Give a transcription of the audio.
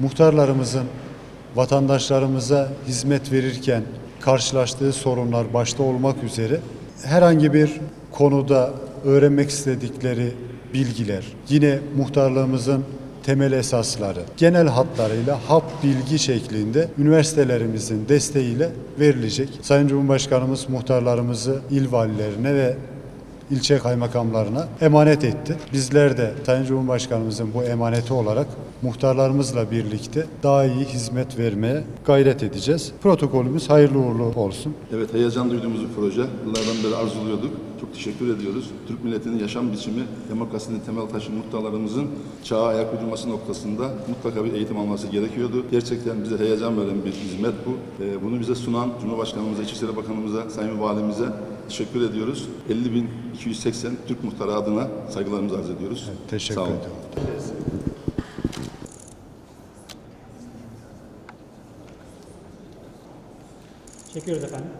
Muhtarlarımızın vatandaşlarımıza hizmet verirken karşılaştığı sorunlar başta olmak üzere herhangi bir konuda öğrenmek istedikleri bilgiler, yine muhtarlığımızın temel esasları, genel hatlarıyla hap bilgi şeklinde üniversitelerimizin desteğiyle verilecek. Sayın Cumhurbaşkanımız muhtarlarımızı il valilerine ve ilçe kaymakamlarına emanet etti. Bizler de Sayın Cumhurbaşkanımızın bu emaneti olarak muhtarlarımızla birlikte daha iyi hizmet vermeye gayret edeceğiz. Protokolümüz hayırlı uğurlu olsun. Evet, heyecan duyduğumuz bir proje. Yıllardan beri arzuluyorduk. Çok teşekkür ediyoruz. Türk milletinin yaşam biçimi, demokrasinin temel taşı muhtarlarımızın çağa ayak uydurması noktasında mutlaka bir eğitim alması gerekiyordu. Gerçekten bize heyecan veren bir hizmet bu. Ee, Bunu bize sunan Cumhurbaşkanımıza, İçişleri Bakanımıza, Sayın Valimize teşekkür ediyoruz. 50.280 Türk muhtarı adına saygılarımızı arz ediyoruz. Teşekkür Sağ olun. ediyorum. Çekiyoruz efendim.